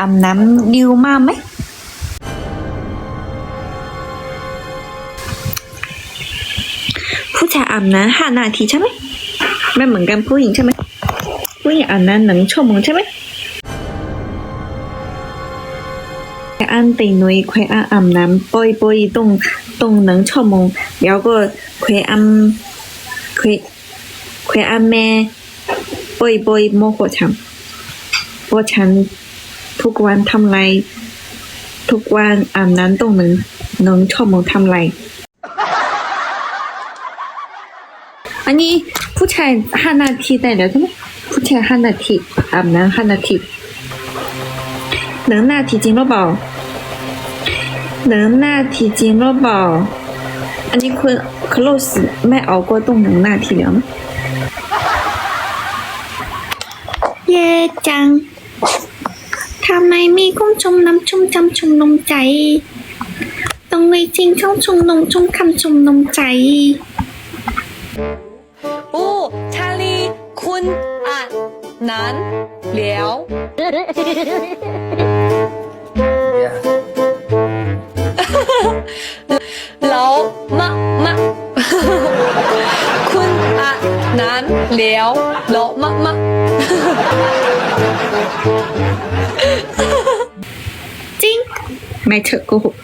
อาบน้ำเร็วมากไหมผู้ชายอาบน้ำห้านาทีใช่ไหมไม่เหมือนกันผู้หญิงใช่ไหมผู้หญิงอาบน้ำหนึ่งชั่วโมงใช่ไหมอันตีนุยควายอาอาบน้ำปอยปอยตรงตรงหนึ่งชั่วโมงแล้วก็ควายอัมควายควายอัมแม่ปอยปอยโมโหฉันเพราะฉัน ทุกวันทำไร ทุกวันอาบน้ำตรงหนึ่งหนึ่งชั่วโมงทำไร อันนี้ผู้ชายห้านาทีได้แล้วใช่ไหมผู้ชายห้านาทีอาบน้ำห้านาทีหนึ่งนาทีจริงหรือเปล่าหนึ่งนาทีจริงหรือเปล่าอันนี้คุณ close ไม่เอา过动หนึ่งนาทีแล้วมั้ยเย่จัง ทำไมมีกุ้งชมน้ำชุ่มจำชุ่มนมใจต้องเลยจริงช่องชุ่มนมชุ่มคำชุ่มนมใจ โอ้ชาลี คุณอ่านนั้นแล้วแล้วมะมะคุณอ่านนั้นแล้วแล้วมะมะ จริงไม่เถอะโกหก